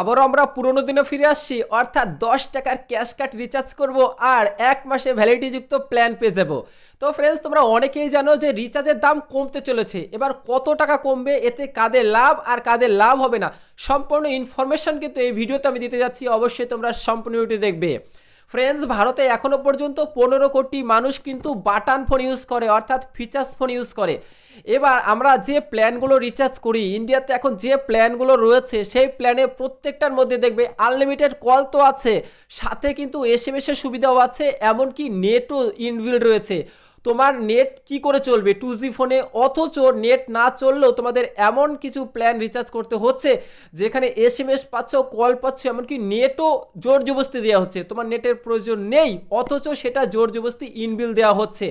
আবারও আমরা পুরোনো দিনে ফিরে আসছি, অর্থাৎ দশ টাকার ক্যাশ কার্ড রিচার্জ করব আর এক মাসে ভ্যালিডিটিযুক্ত প্ল্যান পেয়ে যাব। তো ফ্রেন্ডস তোমরা অনেকেই জানো যে রিচার্জের দাম কমতে চলেছে। এবার কত টাকা কমবে, এতে কাদের লাভ আর কাদের লাভ হবে না, সম্পূর্ণ ইনফরমেশন কিন্তু এই ভিডিওতে আমি দিতে যাচ্ছি। অবশ্যই তোমরা সম্পূর্ণ ভিডিও দেখবে। ফ্রেন্ডস ভারতে এখনও পর্যন্ত পনেরো কোটি মানুষ কিন্তু বাটান ফোন ইউজ করে, অর্থাৎ ফিচার্স ফোন ইউজ করে। এবার আমরা যে প্ল্যানগুলো রিচার্জ করি ইন্ডিয়াতে এখন যে প্ল্যানগুলো রয়েছে, সেই প্ল্যানে প্রত্যেকটার মধ্যে দেখবে আনলিমিটেড কল তো আছে, সাথে কিন্তু এস এম এর সুবিধাও আছে, এমনকি নেটও ইনবিল রয়েছে। তোমার নেট কি করে চলবে? টু জি ফোনে অথচ নেট না চললেও তোমাদের এমন কিছু প্ল্যান রিচার্জ করতে হচ্ছে, যেখানে এস এম এস পাচ্ছ কল পাচ্ছ, এমনকি নেটও জোর জবস্তি দেওয়া হচ্ছে। তোমার নেটের প্রয়োজন নেই, অথচ সেটা জোর জবস্তি ইনবিল দেওয়া হচ্ছে।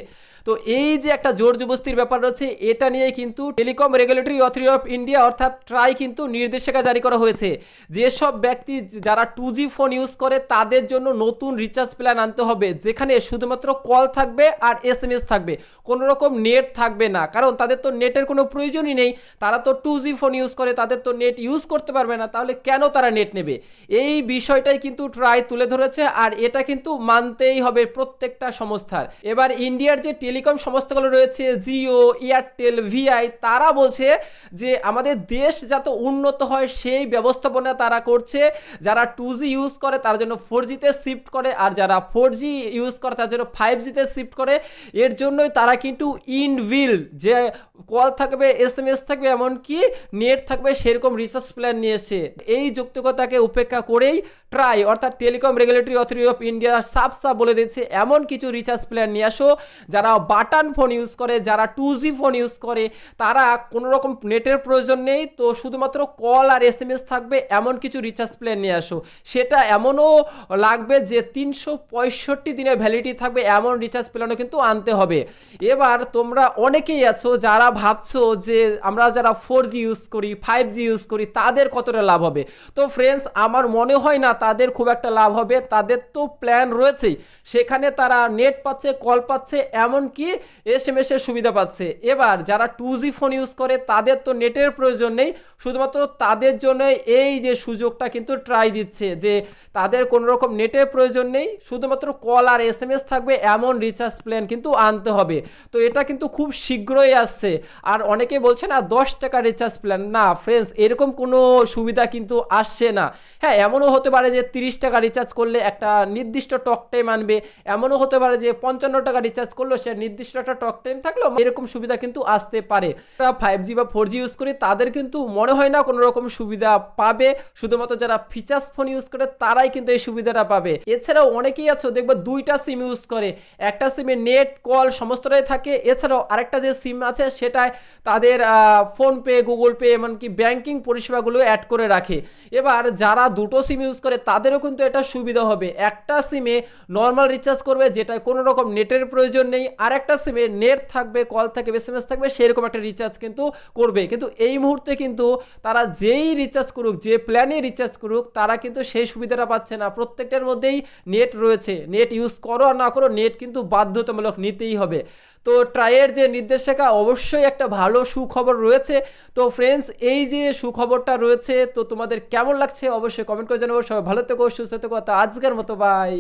তো এই যে একটা জোর জবস্তির ব্যাপার রয়েছে, এটা নিয়ে কিন্তু telecom regulatory authority of India অর্থাৎ ট্রাই কিন্তু নির্দেশিকা জারি করা হয়েছে। যেসব ব্যক্তি যারা টু ফোন ইউজ করে, তাদের জন্য নতুন রিচার্জ প্ল্যান আনতে হবে, যেখানে শুধুমাত্র কল থাকবে আর এস এম এস থাকবে। কোনো রকম নেট থাকবে না, কারণ তাদের তো নেটের কোনো প্রয়োজনই নেই। তারা তো টু ফোন ইউজ করে, তাদের তো নেট ইউজ করতে পারবে না, তাহলে কেন তারা নেট নেবে? এই বিষয়টাই কিন্তু ট্রাই তুলে ধরেছে, আর এটা কিন্তু মানতেই হবে প্রত্যেকটা সংস্থার। এবার ইন্ডিয়ার যে টেলিকম সংস্থাগুলো রয়েছে জিও এয়ারটেল ভিআই তারা বলছে যে আমাদের দেশ যাতে উন্নত হয় সেই ব্যবস্থাপনা তারা করছে। যারা টু ইউজ করে, তার জন্য ফোর জিতে শিফট করে, আর যারা ফোর ইউজ করে, তার জন্য ফাইভ জিতে শিফট করে। এর জন্যই তারা কিন্তু ইনভিল যে কল থাকবে এস এম এস থাকবে, এমনকি নেট থাকবে, সেরকম রিসার্চ প্ল্যান নিয়ে এসে এই যৌক্তিকতাকে উপেক্ষা করেই ট্রাই অর্থাৎ telecom regulatory authority of India সাফ সাফ বলে দিচ্ছে, এমন কিছু রিচার্জ প্ল্যান নিয়ে আসো। যারা বাটন ফোন ইউজ করে, যারা টু জি ফোন ইউজ করে, তারা কোনো রকম নেটের প্রয়োজন নেই। তো শুধুমাত্র কল আর এস এম এস থাকবে, এমন কিছু রিচার্জ প্ল্যান নিয়ে আসো। সেটা এমনও লাগবে যে তিনশো পঁয়ষট্টি দিনের ভ্যালিডিটি থাকবে, এমন রিচার্জ প্ল্যানও কিন্তু আনতে হবে। এবার তোমরা অনেকেই আছো যারা ভাবছ যে আমরা যারা ফোর জি ইউজ করি ফাইভ জি ইউজ করি, তাদের কতটা লাভ হবে? তো ফ্রেন্ডস আমার মনে হয় না তাদের খুব একটা লাভ হবে। তাদের তো প্ল্যান রয়েছেই। সেখানে তারা নেট পাচ্ছে কল পাচ্ছে এমনকি এস এম এর সুবিধা পাচ্ছে। এবার যারা টু জি ফোন ইউজ করে, তাদের তো নেটের প্রয়োজন নেই। শুধুমাত্র তাদের জন্য এই যে সুযোগটা কিন্তু ট্রাই দিচ্ছে যে তাদের কোনো রকম নেটের প্রয়োজন নেই। শুধুমাত্র কল আর এস এম এস থাকবে, এমন রিচার্জ প্ল্যান কিন্তু আনতে হবে। তো এটা কিন্তু খুব শীঘ্রই আসছে। আর অনেকে বলছে না, দশ টাকা রিচার্জ প্ল্যান না ফ্রেন্ডস এরকম কোনো সুবিধা কিন্তু আসছে না। হ্যাঁ এমনও হতে পারে যে তিরিশ টাকা রিচার্জ করলে একটা নির্দিষ্ট টক টাইম আনবে। এমনও হতে পারে যে পঞ্চান্ন টাকা রিচার্জ করল সে নির্দিষ্ট একটা টক টাইম থাকল এরকম সুবিধা কিন্তু আসতে পারে। ফাইভ জি বা ফোর জি ইউজ করি, তাদের কিন্তু মনে হয় না কোনো রকম সুবিধা পাবে। শুধুমাত্র যারা ফিচার্স ফোন ইউজ করে, তারাই কিন্তু এই সুবিধাটা পাবে। এছাড়াও অনেকেই আছো, দেখবে দুইটা সিম ইউজ করে। একটা সিমে নেট কল সমস্তটাই থাকে। এছাড়াও আরেকটা যে সিম আছে, সেটায় তাদের ফোনপে গুগল পে এমনকি ব্যাংকিং পরিষেবাগুলো অ্যাড করে রাখে। এবার যারা দুটো সিম ইউজ করে, তাদেরও কিন্তু এটা সুবিধা হবে। একটা সিমে নর্মাল রিচার্জ করবে, যেটায় কোনো রকম নেটের প্রয়োজন নেই। আর একটা সিমে নেট থাকবে কল থাকবে এস এম এস থাকবে, সেরকম একটা রিচার্জ কিন্তু করবে। কিন্তু এই মুহূর্তে কিন্তু তারা যেই রিচার্জ করুক, যে প্ল্যানে রিচার্জ করুক, তারা কিন্তু সেই সুবিধাটা পাচ্ছে না। প্রত্যেকটার মধ্যেই নেট রয়েছে। নেট ইউজ করো আর না করো নেট কিন্তু বাধ্যতামূলক নিতেই হবে। তো ট্রাইয়ের যে নির্দেশিকা, অবশ্যই একটা ভালো সুখবর রয়েছে। তো ফ্রেন্ডস এই যে সুখবরটা রয়েছে, তো তোমাদের কেমন লাগছে? অবশ্যই কমেন্ট করে জানাব। সবাই ভালো থেকো, সুস্থ থেকো। তো আজকের মতো বাই